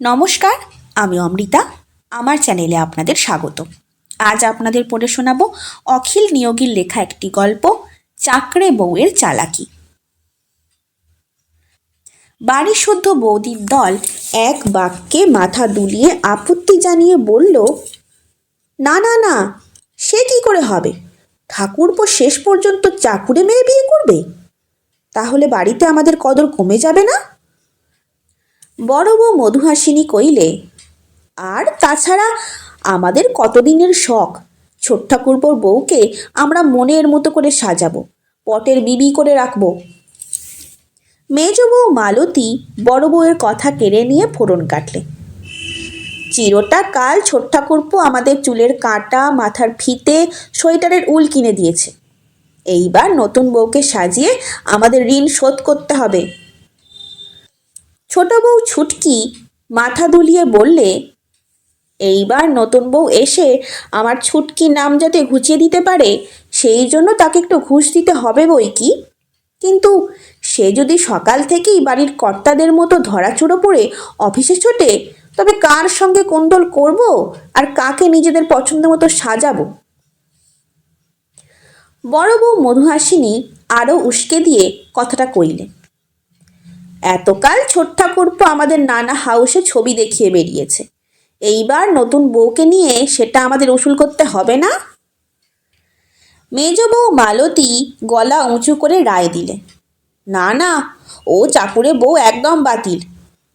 নমস্কার, আমি অমৃতা। আমার চ্যানেলে আপনাদের স্বাগত। আজ আপনাদের পড়ে শোনাব অখিল নিয়োগীর লেখা একটি গল্প, চাকরে বউয়ের চালাকি। বাড়ি শুদ্ধ বৌদির দল এক বাক্যে মাথা দুলিয়ে আপত্তি জানিয়ে বলল, না না না, সে কি করে হবে? ঠাকুরপো শেষ পর্যন্ত চাকুরে মেয়ে বিয়ে করবে? তাহলে বাড়িতে আমাদের কদর কমে যাবে না? বড় বউ মধুহাসিনী কইলে আর তাছাড়া আমাদের কতদিনের শখ? ছোট ঠাকুরপোর বউকে আমরা মনের মতো করে সাজাবো, পটের বিবি করে রাখব। মেজ বউ মালতী বড় বউয়ের কথা কেড়ে নিয়ে ফোড়ন কাটলে। চিরটা কাল ছোট ঠাকুরপো আমাদের চুলের কাঁটা, মাথার ফিতে, সোয়েটারের উল কিনে দিয়েছে। এইবার নতুন বউকে সাজিয়ে আমাদের ঋণ শোধ করতে হবে। ছোট বউ ছুটকি মাথা দুলিয়ে বললে, এইবার নতুন বউ এসে আমার ছুটকি নাম যাতে ঘুচিয়ে দিতে পারে, সেই জন্য তাকে একটু ঘুষ দিতে হবে বই কি? কিন্তু সে যদি সকাল থেকেই বাড়ির কর্তাদের মতো ধরাচুড়ো পড়ে অফিসে ছোটে, তবে কার সঙ্গে কোন্দল করব আর কাকে নিজেদের পছন্দ মতো সাজাবো? বড় বউ মধুহাসিনী আরও উস্কে দিয়ে কথাটা কইলেন এতকাল ছোট ঠাকুরপো আমাদের নানা হাউসে ছবি দেখিয়ে বেরিয়েছে। এইবার নতুন বউকে নিয়ে সেটা আমাদের উসুল করতে হবে না? মেজ বউ মালতী গলা উঁচু করে রায় দিলে। না না, ও চাকুরে বউ একদম বাতিল।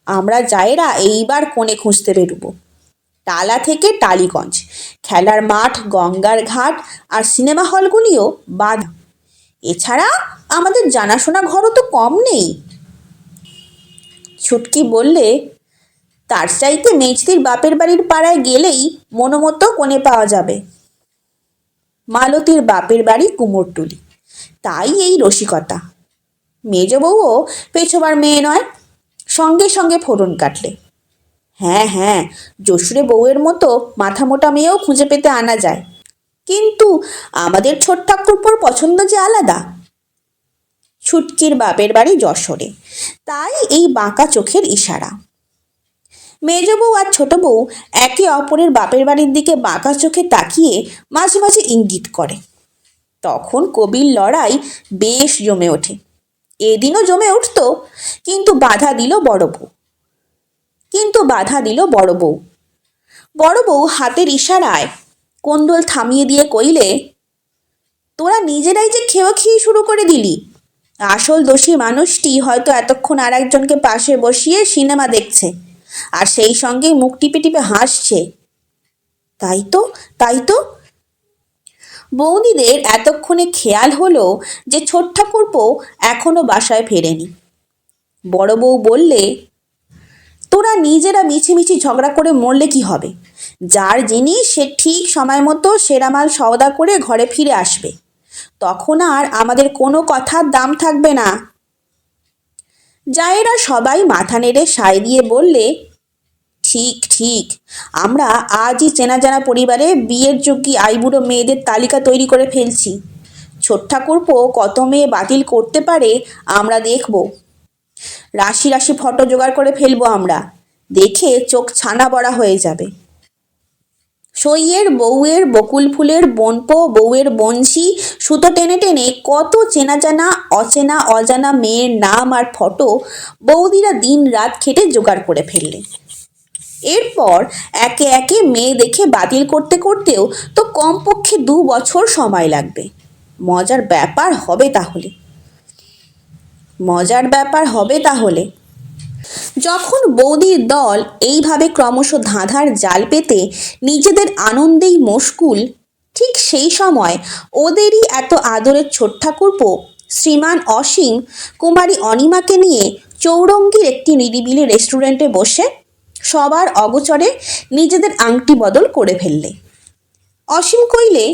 আমরা যায়েরা এইবার কোণে খুঁজতে বেরুবো। টালা থেকে টালিগঞ্জ, খেলার মাঠ, গঙ্গার ঘাট আর সিনেমা হলগুলিও বাদ এছাড়া আমাদের জানাশোনা ঘরও তো কম নেই। ছুটকি বললে, তার চাইতে মেজদির বাপের বাড়ির পাড়ায় গেলেই মনোমতো কোণে পাওয়া যাবে। মালতীর বাপের বাড়ি কুমোরটুলি। তাই এই রসিকতা। মেজ বউও পেছোবার মেয়ে নয়, সঙ্গে সঙ্গে ফোড়ন কাটলে। হ্যাঁ হ্যাঁ যশুরে বউয়ের মতো মাথা মোটা মেয়েও খুঁজে পেতে আনা যায়। কিন্তু আমাদের ছোট ঠাকুরপোর পছন্দ যে আলাদা ছুটকির বাপের বাড়ি যশোরে। তাই এই বাঁকা চোখের ইশারা। মেজ বউ আর ছোট বউ একে অপরের বাপের বাড়ির দিকে বাঁকা চোখে তাকিয়ে মাঝে মাঝে ইঙ্গিত করে। তখন কবির লড়াই বেশ জমে ওঠে। এদিনও জমে উঠত, কিন্তু বাধা দিল বড় বউ। কিন্তু বাধা দিল বড় বউ। বড় বউ হাতের ইশারায় কোন্দল থামিয়ে দিয়ে কইলে, তোরা নিজেরাই যে খেয়ে খেয়ে শুরু করে দিলি আসল দোষী মানুষটি হয়তো এতক্ষণ আর একজনকে পাশে বসিয়ে সিনেমা দেখছে, আর সেই সঙ্গে মুখ টিপে টিপে হাসছে। তাই তো তাই তো। বৌদিদের এতক্ষণে খেয়াল হলো যে ছোট ঠাকুরপো এখনও বাসায় ফেরেনি। বড় বউ বললে, তোরা নিজেরা মিছিমিছি ঝগড়া করে মরলে কি হবে? যার জিনিস সে ঠিক সময় মতো সেরামাল সওদা করে ঘরে ফিরে আসবে। তখন আর আমাদের কোনো কথার দাম থাকবে না। জায়েরা সবাই মাথা নেড়ে সায় দিয়ে বললে, ঠিক ঠিক, আমরা আজই চেনা জানা পরিবারে বিয়ের যোগ্যী আইবুড়ো মেয়েদের তালিকা তৈরি করে ফেলছি। ছোট ঠাকুরপো কত মেয়ে বাতিল করতে পারে আমরা দেখব। রাশি রাশি ফটো জোগাড় করে ফেলব আমরা। দেখে চোখ ছানা বড়া হয়ে যাবে। সইয়ের, বউয়ের বকুল ফুলের বনপো, বউয়ের বনশি, সুতো টেনে টেনে কত চেনা জানা অচেনা, অজানা মেয়ের নাম আর ফটো বৌদিরা দিন রাত খেটে জোগাড় করে ফেললেন এরপর একে একে মেয়ে দেখে বাতিল করতে করতেও তো কমপক্ষে দু বছর সময় লাগবে। মজার ব্যাপার হবে তাহলে। মজার ব্যাপার হবে তাহলে। যখন বৌদির দল এইভাবে ক্রমশ ধাঁধার জাল পেতে নিজেদের আনন্দেই মশগুল, ঠিক সেই সময় ওদেরই এত আদরের ছোট ঠাকুরপো শ্রীমান অসীম, কুমারী অনিমাকে নিয়ে চৌরঙ্গীর একটি নিরিবিলি রেস্টুরেন্টে বসে সবার অগোচরে নিজেদের আংটি বদল করে ফেললে। অসীম কইলে,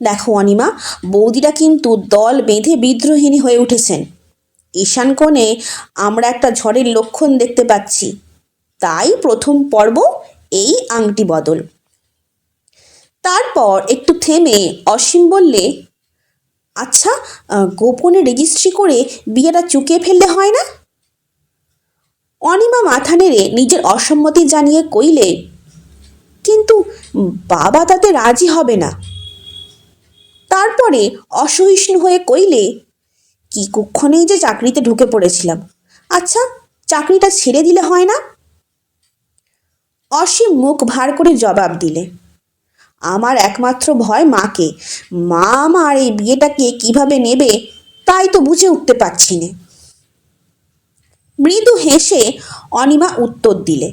দেখো অনিমা, বৌদিরা কিন্তু দল বেঁধে বিদ্রোহিনী হয়ে উঠেছেন। ঈশান কোণে আমরা একটা ঝড়ের লক্ষণ দেখতে পাচ্ছি। তাই প্রথম পর্ব এই আংটি বদল। তারপর একটু থেমে অসীম বললে আচ্ছা গোপনে রেজিস্ট্রি করে বিয়েটা চুকিয়ে ফেললে হয় না? অনিমা মাথা নেড়ে নিজের অসম্মতি জানিয়ে কইলে, কিন্তু বাবা তাতে রাজি হবে না। তারপরে অসহিষ্ণু হয়ে কইলে কি কুক্ষণেই যে চাকরিতে ঢুকে পড়েছিলাম। আচ্ছা চাকরিটা ছেড়ে দিলে হয় না? অসীম মুখ ভার করে জবাব দিলে, আমার একমাত্র ভয় মাকে। মা আমার এই বিয়েটাকে কীভাবে নেবে তাই তো বুঝে উঠতে পারছি না। মৃদু হেসে অনিমা উত্তর দিলে,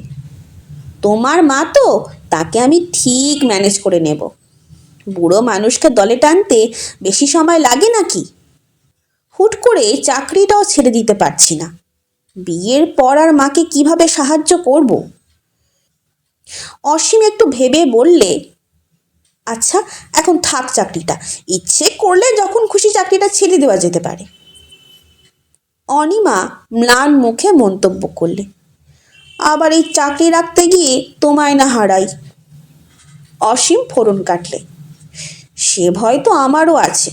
তোমার মা তো তাকে আমি ঠিক ম্যানেজ করে নেব। বুড়ো মানুষকে দলে টানতে বেশি সময় লাগে নাকি? হুট করে চাকরিটাও ছেড়ে দিতে পারছি না। বিয়ের পর আর মাকে কীভাবে সাহায্য করব? অসীম একটু ভেবে বললে আচ্ছা এখন থাক চাকরিটা। ইচ্ছে করলে যখন খুশি চাকরিটা ছেড়ে দেওয়া যেতে পারে। অনিমা ম্লান মুখে মন্তব্য করলে, আবার এই চাকরি রাখতে গিয়ে তোমায় না হারাই? অসীম ফোরন কাটলে, সে ভয় তো আমারও আছে।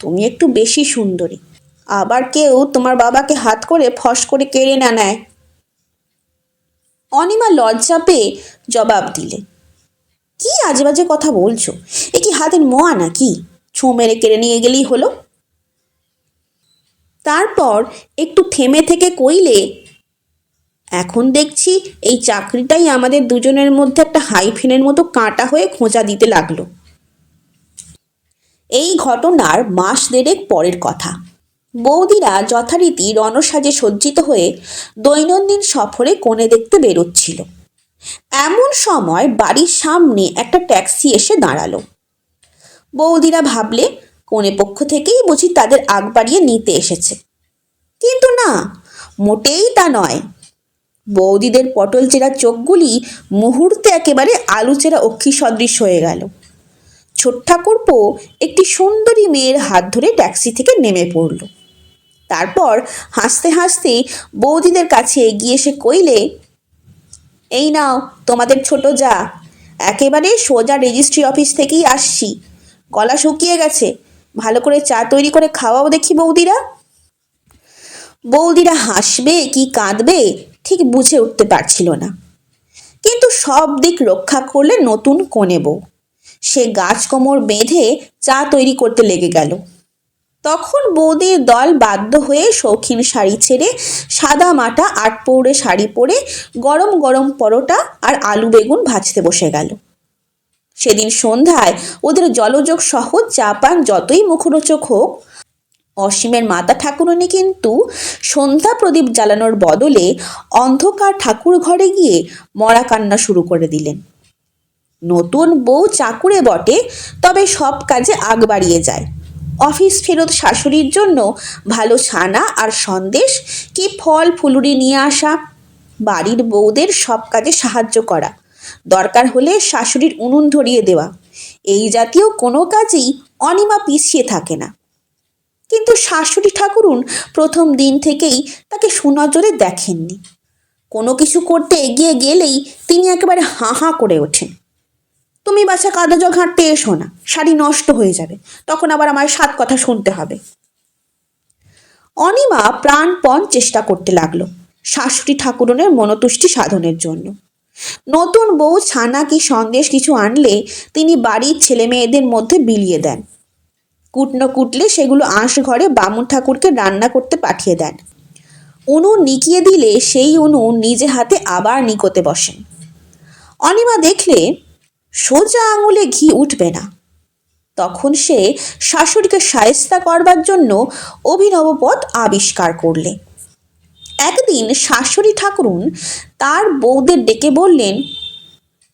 তুমি একটু বেশি সুন্দরী। আবার কেউ তোমার বাবাকে হাত করে ফস করে কেড়ে না নেয়। অনিমা লজ্জা পেয়ে জবাব দিলে, কি আজে বাজে কথা বলছো? এ কি হাতের মোয়া নাকি? ছোঁ মেরে কেড়ে নিয়ে গেলেই হলো। তারপর একটু থেমে থেকে কইলে, এখন দেখছি এই চাকরিটাই আমাদের দুজনের মধ্যে একটা হাইফেনের মতো কাঁটা হয়ে খোঁচা দিতে লাগল। এই ঘটনার মাস দেড়েক পরের কথা। বৌদিরা যথারীতি রণসাজে সজ্জিত হয়ে দৈনন্দিন সফরে কোণে দেখতে বেরোচ্ছিল। এমন সময় বাড়ির সামনে একটা ট্যাক্সি এসে দাঁড়াল। বৌদিরা ভাবলে, কোণে পক্ষ থেকেই বুঝি তাদের আগ বাড়িয়ে নিতে এসেছে। কিন্তু না, মোটেই তা নয়। বৌদিদের পটল চেরা চোখগুলি মুহূর্তে একেবারে আলু চেরা অক্ষি সদৃশ হয়ে গেল। ছোট ঠাকুরপো একটি সুন্দরী মেয়ের হাত ধরে ট্যাক্সি থেকে নেমে পড়ল। তারপর হাসতে হাসতে বৌদিদের কাছে এগিয়ে এসে কইলে, এই নাও, তোমাদের ছোট যা। একেবারে সোজা রেজিস্ট্রি অফিস থেকেই আসছি। গলা শুকিয়ে গেছে। ভালো করে চা তৈরি করে খাওয়াও দেখি বৌদিরা। বৌদিরা হাসবে কি কাঁদবে ঠিক বুঝে উঠতে পারছিল না। কিন্তু সব দিক রক্ষা করলে নতুন কোণে বউ। সে গাছ কোমর বেঁধে চা তৈরি করতে লেগে গেল। তখন বৌদির দল বাধ্য হয়ে শৌখিন শাড়ি ছেড়ে সাদা মাটা আট পৌড়ে শাড়ি পরে গরম গরম পরোটা আর আলু বেগুন ভাজতে বসে গেল। সেদিন সন্ধ্যায় ওদের জলযোগ সহ চা পান যতই মুখরোচক হোক, অসীমের মাতা ঠাকুরনি কিন্তু সন্ধ্যা প্রদীপ জ্বালানোর বদলে অন্ধকার ঠাকুর ঘরে গিয়ে মরা কান্না শুরু করে দিলেন। নতুন বউ চাকুরে বটে, তবে সব কাজে আগ বাড়িয়ে যায়। অফিস ফেরত শাশুড়ির জন্য ভালো ছানা আর সন্দেশ কি ফল ফুলুরি নিয়ে আসা? বাড়ির বউদের সব কাজে সাহায্য করা। দরকার হলে শাশুড়ির উনুন ধরিয়ে দেওয়া। এই জাতীয় কোনো কাজেই অনিমা পিছিয়ে থাকে না। কিন্তু শাশুড়ি ঠাকুরুন প্রথম দিন থেকেই তাকে সুনজরে দেখেননি। কোনো কিছু করতে এগিয়ে গেলেই তিনি একেবারে হাঁ হাঁ করে ওঠেন। তুমি বাসা কাদা জল ঘাঁটতে এসো না, শাড়ি নষ্ট হয়ে যাবে, তখন আবার আমার সাত কথা শুনতে হবে। অনিমা প্রাণপণ চেষ্টা করতে লাগল, শাশুড়ি ঠাকুরনের মনতুষ্টি সাধনের জন্য। নতুন বউ ছানা কি সন্দেশ কিছু আনলে তিনি বাড়ির ছেলে মেয়েদের মধ্যে বিলিয়ে দেন। কুটনো কুটলে সেগুলো আঁশ ঘরে বামুন ঠাকুরকে রান্না করতে পাঠিয়ে দেন। উনুন নিকিয়ে দিলে সেই উনুন নিজে হাতে আবার নিকোতে বসেন। অনিমা দেখলে সোজা আঙুলে ঘি উঠবে না। তখন সে শাশুড়িকে সায়স্তা করবার জন্য অভিনব পথ আবিষ্কার করলে। একদিন শাশুড়ি ঠাকুরুন তার বউদের ডেকে বললেন,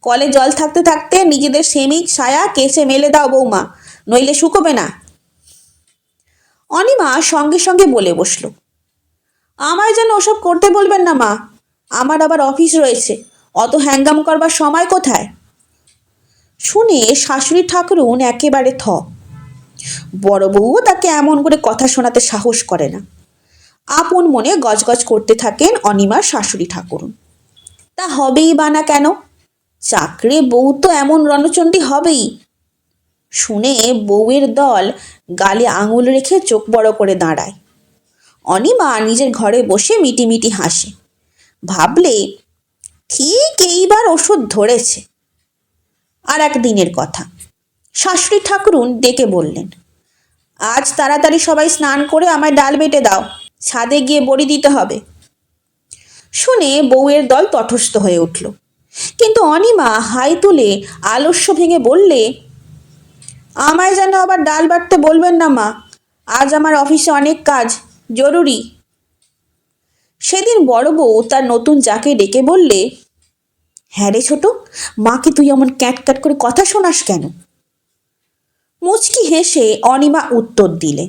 কলে জল থাকতে থাকতে নিজেদের সেমিক ছায়া কেসে মেলে দাও বৌমা, নইলে শুকোবে না। অনিমা সঙ্গে সঙ্গে বলে বসল, আমায় যেন ওসব করতে বলবেন না মা, আমার আবার অফিস রয়েছে, অত হ্যাঙ্গাম করবার সময় কোথায়? শুনে শাশুড়ি ঠাকুরুন একেবারে থ। বড় বউও তাকে এমন করে কথা শোনাতে সাহস করে না। আপন মনে গজগজ করতে থাকেন অনিমার শাশুড়ি ঠাকুরুন। তা হবেই বা না কেন? চাকরে বউ তো এমন রণচণ্ডী হবেই। শুনে বউয়ের দল গালে আঙুল রেখে চোখ বড় করে দাঁড়ায়। অনিমা নিজের ঘরে বসে মিটিমিটি হাসে। ভাবলে, ঠিক এইবার ওষুধ ধরেছে। আর এক দিনের কথা। শাশুড়ি ঠাকুরুন ডেকে বললেন, আজ তাড়াতাড়ি সবাই স্নান করে আমায় ডাল বেটে দাও, ছাদে গিয়ে বড়ি দিতে হবে। শুনে বউয়ের দল তটস্থ হয়ে উঠল। কিন্তু অনিমা হাই তুলে আলস্য ভেঙে বললে, আমায় যেন আবার ডাল বাটতে বলবেন না মা, আজ আমার অফিসে অনেক কাজ, জরুরি। সেদিন বড় বউ তার নতুন যাকে ডেকে বললে হ্যাঁ রে ছোট, মাকে তুই এমন ক্যাট ক্যাট করে কথা শোনাস কেন? মুচকি হেসে অনিমা উত্তর দিলে,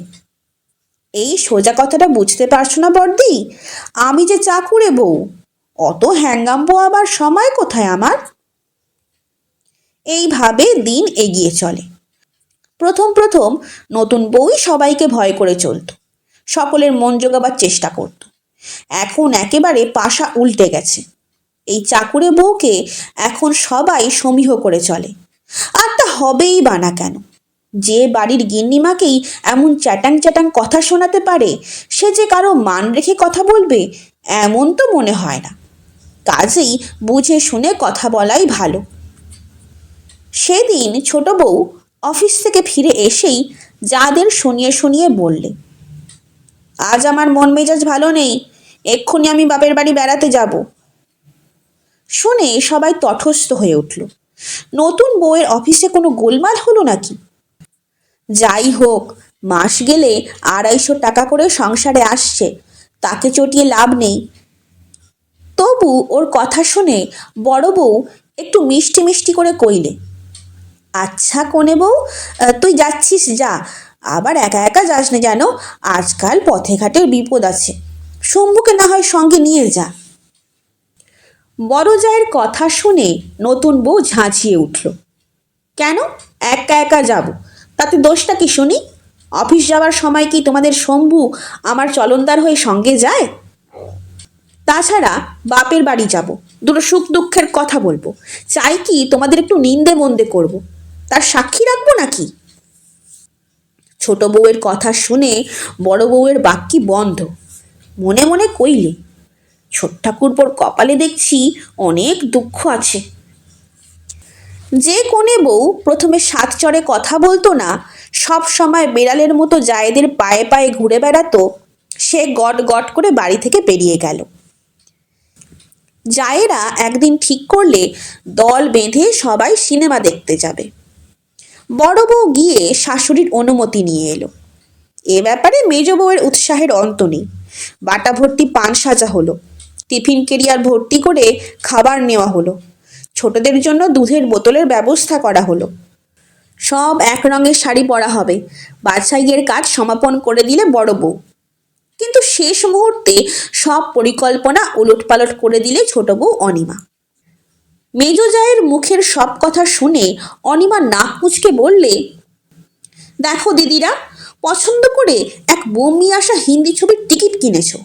এই সোজা কথাটা বুঝতে পারছ না বর্দি? আমি যে চাকুরে বউ, অত হ্যাঙ্গাম আবার সময় কোথায় আমার? এইভাবে দিন এগিয়ে চলে। প্রথম প্রথম নতুন বউই সবাইকে ভয় করে চলত, সকলের মন জোগাবার চেষ্টা করত। এখন একেবারে পাশা উল্টে গেছে। এই চাকুরে বউকে এখন সবাই সমীহ করে চলে। আর তা হবেই বা না কেন? যে বাড়ির গিন্নিমাকেই এমন চ্যাটাং চ্যাটাং কথা শোনাতে পারে, সে যে কারও মান রেখে কথা বলবে, এমন তো মনে হয় না। কাজেই বুঝে শুনে কথা বলাই ভালো। সেদিন ছোট বউ অফিস থেকে ফিরে এসেই যাদের শুনিয়ে শুনিয়ে বললে, আজ আমার মন মেজাজ ভালো নেই, এক্ষুনি আমি বাপের বাড়ি বেড়াতে যাব। শুনে সবাই তটস্থ হয়ে উঠল। নতুন বউয়ের অফিসে কোনো গোলমাল হলো নাকি? যাই হোক, মাস গেলে আড়াইশো টাকা করে সংসারে আসছে তাকে চটিয়ে লাভ নেই। তবু ওর কথা শুনে বড় বউ একটু মিষ্টি মিষ্টি করে কইলে আচ্ছা কোনে বউ তুই যাচ্ছিস, যা। আবার একা একা যাস না জানো, আজকাল পথে ঘাটের বিপদ আছে। শম্ভুকে না হয় সঙ্গে নিয়ে যা। বড় জায়ের কথা শুনে নতুন বউ ঝাঁঝিয়ে উঠল। কেন? একা একা যাব। তাতে দোষটা কি শুনি? অফিস যাওয়ার সময় কি তোমাদের শম্ভু আমার চলনদার হয়ে সঙ্গে যায়? তাছাড়া বাপের বাড়ি যাব। দুটো সুখ দুঃখের কথা বলব। চাই কি তোমাদের একটু নিন্দে মন্দে করব। তার সাক্ষী রাখব নাকি? ছোট বউয়ের কথা শুনে বড় বউয়ের বাক্যি বন্ধ। মনে মনে কইলে ছোট ঠাকুরপোর কপালে দেখছি অনেক দুঃখ আছে। যে কোণে বউ প্রথমে সাত চড়ে কথা বলতো না, সব সময় বেড়ালের মতো জায়েদের পায়ে পায়ে ঘুরে বেড়াতো, সে গট গট করে বাড়ি থেকে বেরিয়ে গেল। জায়েরা একদিন ঠিক করলে দল বেঁধে সবাই সিনেমা দেখতে যাবে। বড় বউ গিয়ে শাশুড়ির অনুমতি নিয়ে এলো। এ ব্যাপারে মেজ বউয়ের উৎসাহের অন্ত নেই। বাটা ভর্তি পান সাজা হলো। টিফিন কেরিয়ার ভর্তি করে খাবার নেওয়া হলো। ছোটদের জন্য দুধের বোতলের ব্যবস্থা করা হলো। সব এক রঙের শাড়ি পরা হবে। বাছাইয়ের কাজ সমাপন করে দিলে বড় বউ। কিন্তু শেষ মুহূর্তে সব পরিকল্পনা ওলটপালট করে দিলে ছোট বউ অনিমা। মেজ জায়ের মুখের সব কথা শুনে অনিমা নাক মুচকে বললে, দেখো দিদিরা, পছন্দ করে এক বমি আসা হিন্দি ছবির টিকিট কিনেছো।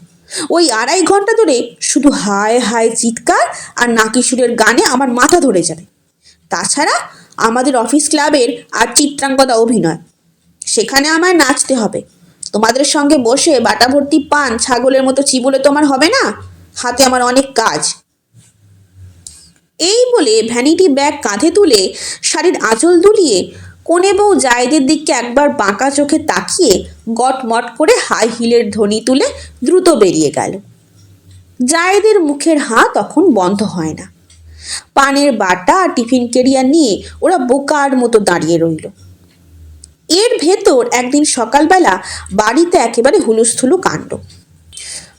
ওই আড়াই ঘণ্টা ধরে শুধু হায় হায় চিৎকার আর নাকিসুরের গানে আমার মাথা ধরে যাবে তাছাড়া আমাদের অফিস ক্লাবের আর চিত্রাঙ্গদা অভিনয়। সেখানে আমায় নাচতে হবে। তোমাদের সঙ্গে বসে বাটা ভর্তি পান ছাগলের মতো চিবুলে তোমার হবে না? হাতে আমার অনেক কাজ। এই বলে ভ্যানিটি ব্যাগ কাঁধে তুলে শাড়ির আঁচল দুলিয়ে কোনে বউ জায়েদের দিককে একবার বাঁকা চোখে তাকিয়ে গটমট করে হাই হিলের ধ্বনি তুলে দ্রুত বেরিয়ে গেল। জায়েদের মুখের হাঁ তখন বন্ধ হয় না। পানের বাটা আর টিফিন কেরিয়ার নিয়ে ওরা বোকার মতো দাঁড়িয়ে রইল। এর ভেতর একদিন সকালবেলা বাড়িতে একেবারে হুলুস্থুলু কাণ্ড।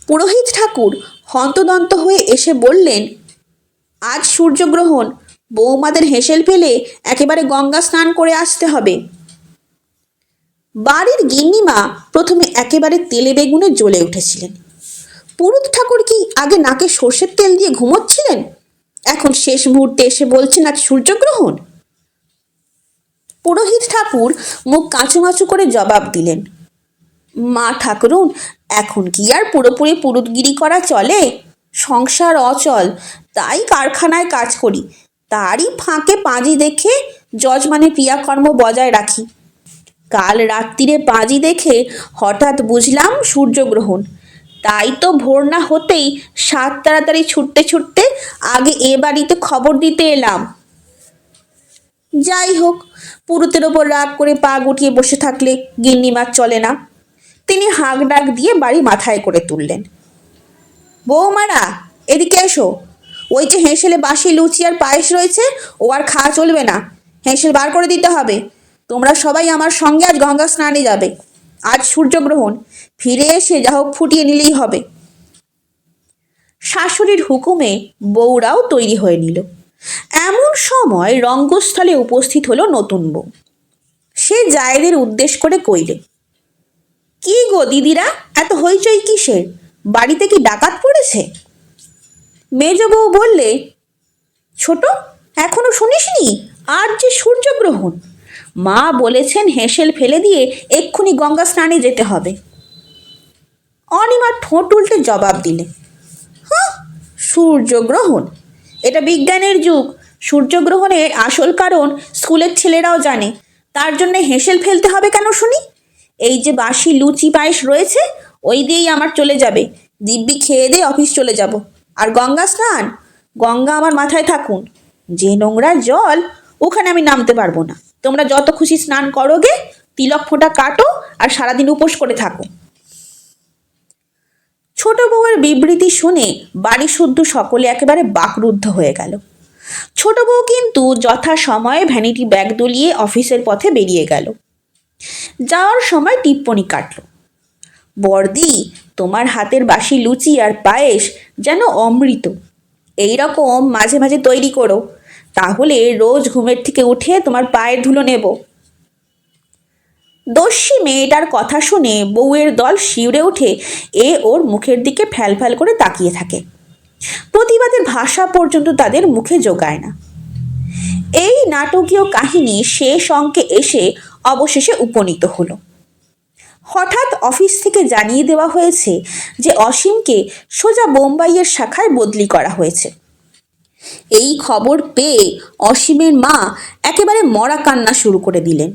পুরোহিত ঠাকুর হন্তদন্ত হয়ে এসে বললেন, আজ সূর্যগ্রহণ বৌমাদের হেসেল ফেলে একেবারে গঙ্গা স্নান করে আসতে হবে। বাড়ির গিন্নিমা প্রথমে একেবারে তেলে বেগুনে জ্বলে উঠেছিলেন। পুরুত ঠাকুর কি আগে নাকে সর্ষের তেল দিয়ে ঘুমোচ্ছিলেন? এখন শেষ মুহূর্তে এসে বলছেন আজ সূর্যগ্রহণ? পুরোহিত ঠাকুর মুখ কাঁচু কাঁচুমাচু করে জবাব দিলেন, মা ঠাকুরুন, এখন কি আর পুরোপুরি পুরুতগিরি করা চলে? সংসার অচল, তাই কারখানায় কাজ করি। তারই ফাঁকে পাঁজি দেখে যজমানের ক্রিয়াকর্ম বজায় রাখি। কাল রাত্রিরে পাঁজি দেখে হঠাৎ বুঝলাম সূর্যগ্রহণ। তাই তো ভোর না হতেই সাত তাড়াতাড়ি ছুটতে ছুটতে আগে এ বাড়িতে খবর দিতে এলাম। যাই হোক, পুরুতের ওপর রাগ করে পা গুটিয়ে বসে থাকলে গিন্নিমার চলে না। তিনি হাঁক ডাক দিয়ে বাড়ি মাথায় করে তুললেন। বৌমারা, এদিকে এসো। ওই যে হেঁসেলে বাসি, লুচি আর পায়েস রয়েছে, ও আর খাওয়া চলবে না। হেঁসেল বার করে দিতে হবে। তোমরা সবাই আমার সঙ্গে আজ গঙ্গা স্নানে যাবে। আজ সূর্যগ্রহণ। ফিরে এসে যা হোক ফুটিয়ে নিলেই হবে। শাশুড়ির হুকুমে বউরাও তৈরি হয়ে নিল। এমন সময় রঙ্গস্থলে উপস্থিত হলো নতুন বউ। সে জায়েদের উদ্দেশ করে কইলে, কি গো দিদিরা? এত হইচই কিসের? বাড়িতে কি ডাকাত পড়েছে? মেজ বউ বললে, ছোট, এখনও শুনিসনি? আর যে সূর্যগ্রহণ। মা বলেছেন, হেঁসেল ফেলে দিয়ে এক্ষুনি গঙ্গা স্নানে যেতে হবে। অনিমা ঠোঁট উল্টে জবাব দিলে হ্যাঁ সূর্যগ্রহণ? এটা বিজ্ঞানের যুগ। সূর্যগ্রহণের আসল কারণ স্কুলের ছেলেরাও জানে। তার জন্য হেঁসেল ফেলতে হবে কেন শুনি? এই যে বাসি লুচি পায়েস রয়েছে, ওই দিয়েই আমার চলে যাবে। দিব্যি খেয়ে দিয়ে অফিস চলে যাব। আর গঙ্গা স্নান? গঙ্গা আমার মাথায় থাকুন। যে নোংরা জল, ওখানে আমি নামতে পারব না। তোমরা যত খুশি স্নান করো গে, তিলক ফোঁটা কাটো আর সারাদিন উপোস করে থাকো। ছোট বউয়ের বিবৃতি শুনে বাড়ি শুদ্ধ সকলে একেবারে বাকরুদ্ধ হয়ে গেল। ছোট বউ কিন্তু যথা সময়ে ভ্যানিটি ব্যাগ দুলিয়ে অফিসের পথে বেরিয়ে গেল। যাওয়ার সময় টিপ্পনি কাটল। বর্দি তোমার হাতের বাসি লুচি আর পায়েস যেন অমৃত। এই রকম মাঝে মাঝে তৈরি করো, তাহলে রোজ ঘুমের থেকে উঠে তোমার পায়ের ধুলো নেব। দস্যি মেয়েটার কথা শুনে বউয়ের দল শিউরে উঠে এ ওর মুখের দিকে ফ্যাল ফ্যাল করে তাকিয়ে থাকে। প্রতিবাদের ভাষা পর্যন্ত তাদের মুখে যোগায় না। এই নাটকীয় কাহিনী শেষ অঙ্কে এসে অবশেষে উপনীত হলো। হঠাৎ অফিস থেকে জানিয়ে দেওয়া হয়েছে যে অসীমকে সোজা বোম্বাইয়ের শাখায় বদলি করা হয়েছে। এই খবর পেয়ে অসীমের মা একেবারে মরা কান্না শুরু করে দিলেন।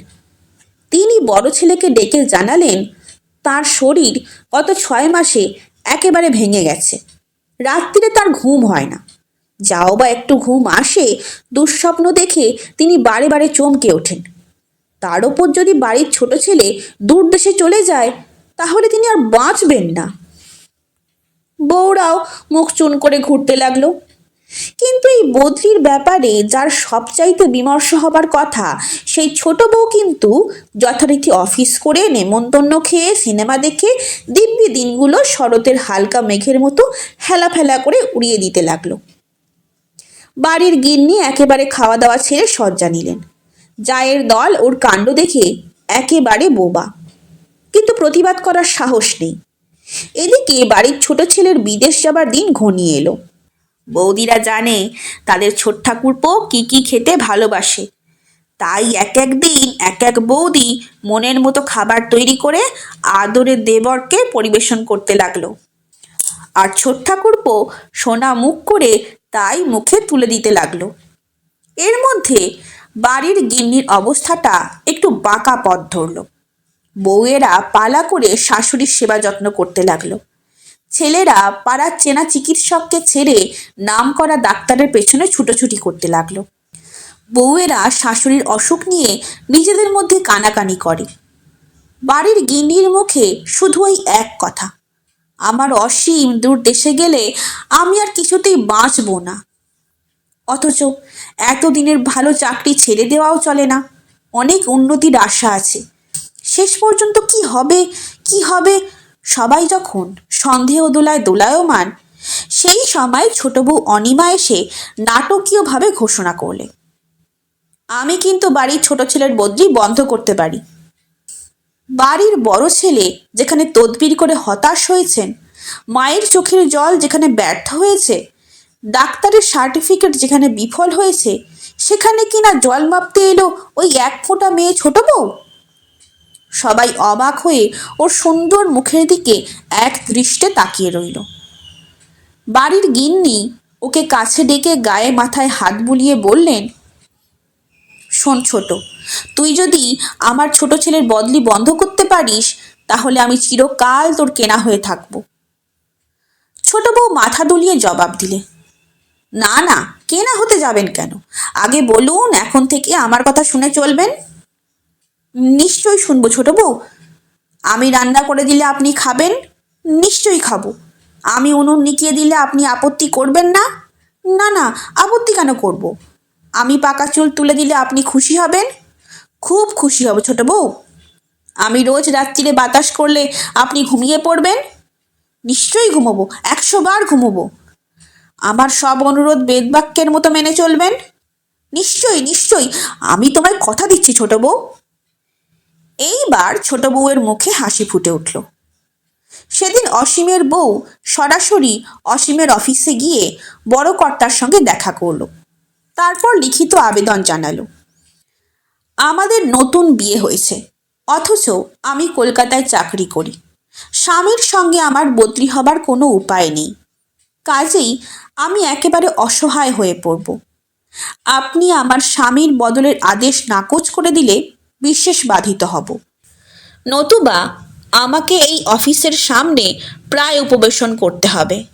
তিনি বড় ছেলেকে ডেকে জানালেন, তার শরীর গত ছয় মাসে একেবারে ভেঙে গেছে। রাত্রিরে তার ঘুম হয় না। যাও বা একটু ঘুম আসে, দুঃস্বপ্ন দেখে তিনি বারে বারে চমকে ওঠেন। তার ওপর যদি বাড়ির ছোট ছেলে দূর দেশে চলে যায়, তাহলে তিনি আর বাঁচবেন না। বউরাও মুখ চুন করে ঘুরতে লাগল। কিন্তু এই বদলির ব্যাপারে যার সবচাইতে বিমর্ষ হবার কথা, সেই ছোট বউ কিন্তু যথারীতি অফিস করে নেমন্তন্ন খেয়ে সিনেমা দেখে দিব্যি দিনগুলো শরতের হালকা মেঘের মতো হেলা ফেলা করে উড়িয়ে দিতে লাগল। বাড়ির গিন্নি একেবারে খাওয়া দাওয়া ছেড়ে শয্যা নিলেন। জায়ের দল ওর কাণ্ড দেখে একেবারে বোবা। কিন্তু প্রতিবাদ করার সাহস নেই। এদিকে বাড়ির ছোট ছেলের বিদেশ যাবার দিন ঘনিয়ে এলো। বৌদিরা জানে তাদের ছোট ঠাকুরপো কী কী খেতে ভালোবাসে। তাই এক এক দিন এক এক বৌদি মনের মতো খাবার তৈরি করে আদরের দেবরকে পরিবেশন করতে লাগল। আর ছোট ঠাকুরপো সোনা মুখ করে তাই মুখে তুলে দিতে লাগল। এর মধ্যে বাড়ির গিন্নির অবস্থাটা একটু বাঁকা পথ ধরল। বউয়েরা পালা করে শাশুড়ির সেবা যত্ন করতে লাগল। ছেলেরা পাড়ার চেনা চিকিৎসককে ছেড়ে নাম করা ডাক্তারের পেছনে ছুটোছুটি করতে লাগল। বউয়েরা শাশুড়ির অসুখ নিয়ে নিজেদের মধ্যে কানাকানি করে। বাড়ির গিন্নির মুখে শুধু ওই এক কথা, আমার অসীম দূর দেশে গেলে আমি আর কিছুতেই বাঁচবো না। অথচ এতদিনের ভালো চাকরি ছেড়ে দেওয়াও চলে না। অনেক উন্নতির আশা আছে। শেষ পর্যন্ত কি হবে কি হবে? সবাই যখন সন্দেহ দোলায় দোলায়মান, সেই সময় ছোট বউ অনিমা এসে নাটকীয়ভাবে ঘোষণা করলে। আমি কিন্তু বাড়ির ছোট ছেলের বদলি বন্ধ করতে পারি। বাড়ির বড় ছেলে যেখানে তদবির করে হতাশ হয়েছেন, মায়ের চোখের জল যেখানে ব্যর্থ হয়েছে ডাক্তারের সার্টিফিকেট যেখানে বিফল হয়েছে, সেখানে কিনা জল মাপতে এলো ওই এক ফোঁটা মেয়ে ছোট বউ? সবাই অবাক হয়ে ওর সুন্দর মুখের দিকে এক দৃষ্টে তাকিয়ে রইল। বাড়ির গিন্নি ওকে কাছে ডেকে গায়ে মাথায় হাত বুলিয়ে বললেন, শোন ছোট, তুই যদি আমার ছোট ছেলের বদলি বন্ধ করতে পারিস, তাহলে আমি চিরকাল তোর কেনা হয়ে থাকব। ছোট বউ মাথা দুলিয়ে জবাব দিলে না না কে না হতে যাবেন কেন? আগে বলুন, এখন থেকে আমার কথা শুনে চলবেন। নিশ্চয়ই শুনব, ছোট বউ। আমি রান্না করে দিলে আপনি খাবেন? নিশ্চয়ই খাব। আমি উনুন নিকিয়ে দিলে আপনি আপত্তি করবেন না? না না, আপত্তি কেন করব। আমি পাকা চুল তুলে দিলে আপনি খুশি হবেন? খুব খুশি হব, ছোট বউ। আমি রোজ রাত্রিরে বাতাস করলে আপনি ঘুমিয়ে পড়বেন? নিশ্চয়ই ঘুমোবো, একশো বার ঘুমোবো। আমার সব অনুরোধ বেদবাক্যের মতো মেনে চলবেন? নিশ্চয়ই নিশ্চয়ই। আমি তোমায় কথা দিচ্ছি, ছোট বউ। এইবার ছোট বউয়ের মুখে হাসি ফুটে উঠল। সেদিন অসীমের বউ সরাসরি অসীমের অফিসে গিয়ে বড় কর্তার সঙ্গে দেখা করল। তারপর লিখিত আবেদন জানালো। আমাদের নতুন বিয়ে হয়েছে, অথচ আমি কলকাতায় চাকরি করি। স্বামীর সঙ্গে আমার বদলি হবার কোনো উপায় নেই। কাজেই আমি একেবারে অসহায় হয়ে পড়ব। আপনি আমার স্বামীর বদলের আদেশ নাকচ করে দিলে বিশেষ বাধিত হব। নতুবা আমাকে এই অফিসের সামনে প্রায় উপবেশন করতে হবে।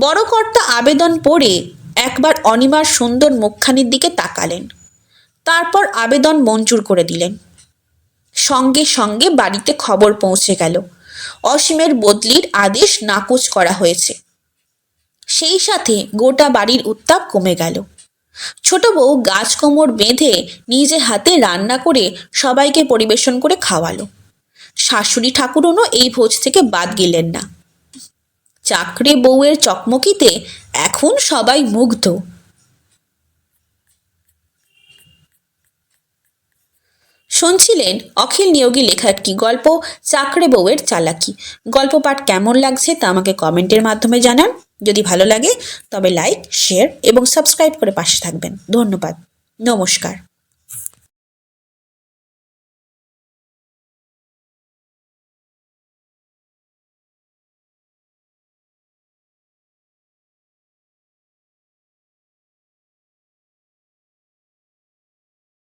বড় কর্তা আবেদন পড়ে একবার অনিমার সুন্দর মুখখানির দিকে তাকালেন। তারপর আবেদন মঞ্জুর করে দিলেন। সঙ্গে সঙ্গে বাড়িতে খবর পৌঁছে গেল। অসীমের বদলির আদেশ নাকচ করা হয়েছে। সেই সাথে গোটা বাড়ির উত্তাপ কমে গেল। ছোট বউ গাছ কোমর বেঁধে নিজে হাতে রান্না করে সবাইকে পরিবেশন করে খাওয়ালো। শাশুড়ি ঠাকুরনও এই ভোজ থেকে বাদ গেলেন না। চাকরে বউয়ের চকমকিতে এখন সবাই মুগ্ধ। শুনছিলেন অখিল নিয়োগী লেখা একটি গল্প, চাকরে বউয়ের চালাকি। গল্প পাঠ কেমন লাগছে তা আমাকে কমেন্টের মাধ্যমে জানান। যদি ভালো লাগে তবে লাইক শেয়ার এবং সাবস্ক্রাইব করে পাশে থাকবেন। ধন্যবাদ। নমস্কার।